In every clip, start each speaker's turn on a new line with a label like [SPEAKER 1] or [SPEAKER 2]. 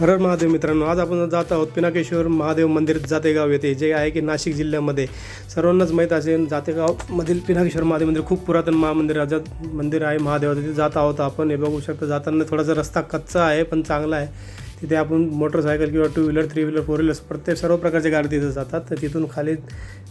[SPEAKER 1] हर महादेव मित्रांनो आज आपण जात आहोत पिनाकेश्वर महादेव मंदिर जातेगाव येथे जे आहे की नाशिक जिल्ह्यामध्ये. सर्वांनाच माहीत असेल जातेगावमधील पिनाकेश्वर महादेव मंदिर खूप पुरातन महामंदिराचं मंदिर आहे महादेवाचं तिथे जात आहोत आपण. हे बघू शकता जाताना थोडासा रस्ता कच्चा आहे पण चांगला आहे. तिथे आपण मोटरसायकल किंवा two wheeler three wheeler four wheeler प्रत्येक सर्व प्रकारचे गाडी तिथे जातात. तर तिथून खाली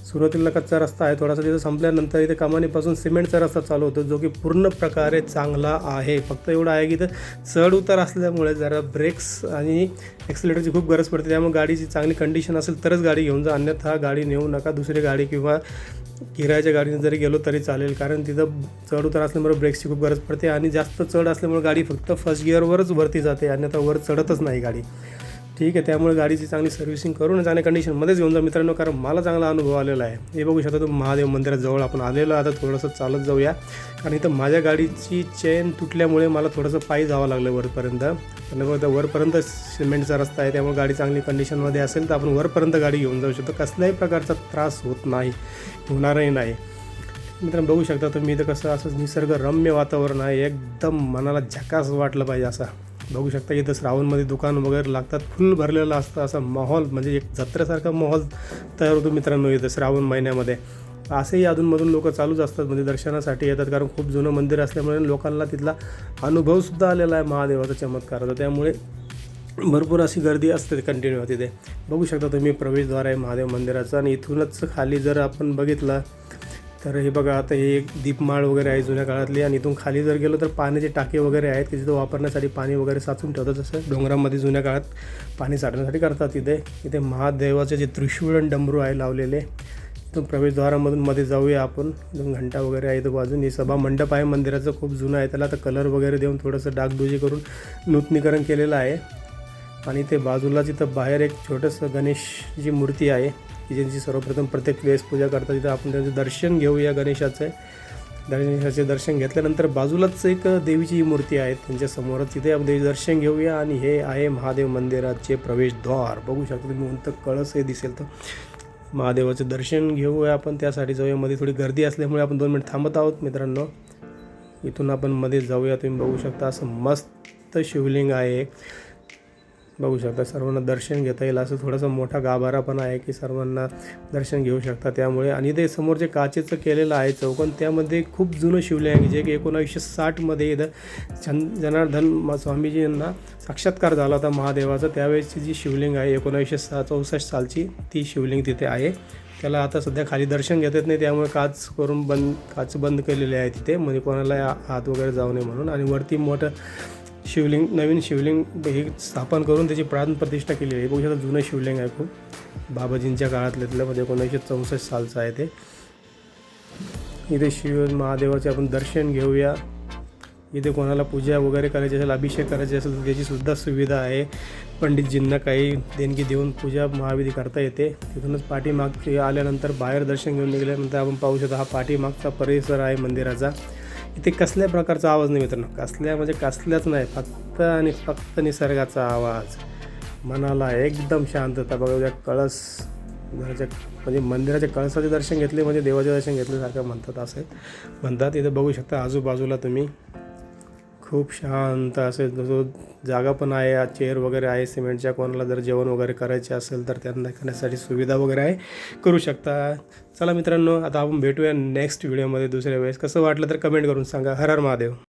[SPEAKER 1] सुरुवातीला कच्चा रस्ता आहे. थोडासा तिथं संपल्यानंतर इथे कमानीपासून सिमेंटचा रस्ता चालू होतो जो की पूर्ण प्रकारे चांगला आहे. फक्त एवढं आहे की इथं चढ उतार असल्यामुळे जरा ब्रेक्स आणि ॲक्सिलेटरची खूप गरज पडते. त्यामुळे गाडीची चांगली कंडिशन असेल तरच गाडी घेऊन जा. अन्यथा गाडी नेऊ नका. दुसरी गाडी किंवा किरायाच्या गाडीने जरी गेलो तरी चालेल कारण तिथं चढ उतार असल्यामुळे ब्रेक्सची खूप गरज पडते आणि जास्त चढ असल्यामुळे गाडी फक्त फर्स्ट गिअरवरच वरती जाते अन्यथा वर चढतच नाही गाडी. ठीक आहे त्यामुळे गाडीची चांगली सर्व्हिसिंग करून चांगल्या कंडिशनमध्येच घेऊन जा मित्रांनो कारण मला चांगला अनुभव आलेला आहे. हे बघू शकता तुम्ही महादेव मंदिराजवळ आपण आलेलो आता थोडंसं चालत जाऊया. कारण इथं माझ्या गाडीची चेन तुटल्यामुळे मला थोडंसं पायी जावं लागलं वरपर्यंत. आणि बघा वरपर्यंत सिमेंटचा रस्ता आहे त्यामुळे गाडी चांगली कंडिशनमध्ये असेल तर आपण वरपर्यंत गाडी घेऊन जाऊ शकतो. कसल्याही प्रकारचा त्रास होत नाही होणारही नाही. मित्रांनो बघू शकता तुम्ही इथं कसं असं निसर्गरम्य वातावरण आहे. एकदम मनाला झकास वाटलं पाहिजे असं. बघू शकता इथं श्रावणमध्ये दुकान वगैरे लागतात फुल भरलेलं असतं असा माहोल म्हणजे एक जत्रेसारखा माहोल तयार होतो मित्रांनो इथं श्रावण महिन्यामध्ये. असेही अधूनमधून लोक चालूच असतात म्हणजे दर्शनासाठी येतात कारण खूप जुनं मंदिर असल्यामुळे लोकांना तिथला अनुभवसुद्धा आलेला आहे महादेवाचा चमत्काराचा त्यामुळे भरपूर अशी गर्दी असते कंटिन्यू तिथे. बघू शकता तुम्ही प्रवेशद्वार आहे महादेव मंदिराचं आणि इथूनच खाली जर आपण बघितलं तर हे बघा आता हे एक दीपमाळ वगैरे आहे जुन्या काळातली आणि इथून खाली जर गेलो तर पाण्याचे टाके वगैरे आहेत की तिथं वापरण्यासाठी पाणी वगैरे साचून ठेवतात. जसं डोंगरामध्ये जुन्या काळात पाणी साठवण्यासाठी करतात तिथे इथे महादेवाचे जे त्रिशूळ आणि डमरू आहे लावलेले इथून प्रवेशद्वारामधून मध्ये जाऊया आपण. इथून घंटा वगैरे आहे इथं बाजून. ही सभा मंडप आहे मंदिराचं खूप जुनं आहे. त्याला आता कलर वगैरे देऊन थोडंसं डागडुजी करून नूतनीकरण केलेलं आहे. आणि ते बाजूला तिथं बाहेर एक छोटंसं गणेशची मूर्ती आहे. की ज्यांची सर्वप्रथम प्रत्येक वेळेस पूजा करतात तिथं आपण त्यांचं दर्शन घेऊया गणेशाचं. गणेशाचे दर्शन घेतल्यानंतर बाजूलाच एक देवीची मूर्ती आहे त्यांच्यासमोरच तिथे आपण देवी दर्शन घेऊया. आणि हे आहे महादेव मंदिराचे प्रवेशद्वार. बघू शकता तुम्ही कोणतं कळस हे दिसेल तर. महादेवाचं दर्शन घेऊया आपण त्यासाठी जाऊया मध्ये थोडी गर्दी असल्यामुळे आपण दोन मिनिट थांबत आहोत मित्रांनो. इथून आपण मध्ये जाऊया तुम्ही बघू शकता असं मस्त शिवलिंग आहे. बघू शकता सर्वांना दर्शन घेता येईल. असं थोडासा मोठा गाभारा पण आहे की सर्वांना दर्शन घेऊ शकता त्यामुळे. आणि ते समोर जे काचेचं केलेलं आहे चौकन त्यामध्ये खूप जुनं शिवलिंग आहे जे की एकोणावीसशे साठमध्ये इथं चंद जनार्दन स्वामीजींना स्वामीजी यांना साक्षात्कार झाला होता महादेवाचा. त्यावेळेसची जी शिवलिंग आहे एकोणावीसशे सा चौसष्ट सालची ती शिवलिंग तिथे आहे. त्याला आता सध्या खाली दर्शन घेत नाही त्यामुळे काच करून बंद काच बंद केलेले आहे तिथे. म्हणजे कोणाला हात वगैरे जाऊ नये म्हणून. आणि वरती मोठं शिवलिंग नवीन शिवलिंग हे स्थापन करून त्याची प्राण प्रतिष्ठा केली आहे. बघू शकता जुनं शिवलिंग आहे खूप. बाबाजींच्या काळातलं म्हणजे एकोणीसशे चौसष्ट सालचं आहे ते. इथे शिव महादेवाचे आपण दर्शन घेऊया. इथे कोणाला पूजा वगैरे करायची असेल अभिषेक करायचे असेल तर त्याचीसुद्धा सुविधा आहे. पंडितजींना काही देणगी देऊन पूजा महाविधी करता येते. तिथूनच पाठीमागचे आल्यानंतर बाहेर दर्शन घेऊन निघाल्यानंतर आपण पाहू शकतो हा पाठीमागचा परिसर आहे मंदिराचा. इथे कसल्या प्रकारचा आवाज नाही मित्रांनो. कसल्या म्हणजे कसल्याच नाही फक्त आणि फक्त निसर्गाचा आवाज. मनाला एकदम शांतता बघा उद्या कळस घराच्या म्हणजे मंदिराच्या कळसाचे दर्शन घेतले म्हणजे देवाचे दर्शन घेतल्यासारखं म्हणतात असं. म्हणतात इथे बघू शकता आजूबाजूला तुम्ही. खूप शांत असे जो जागा पण आहे चेअर वगैरे आहे सिमेंटच्या कोणाला जर जेवण वगैरे करायचे असेल तर त्यांना करण्यासाठी सुविधा वगैरे आहे. करू शकता. चला मित्रांनो आता आपण भेटूया नेक्स्ट व्हिडिओमध्ये दुसऱ्या वेळेस. कसं वाटलं तर कमेंट करून सांगा. हर हर महादेव.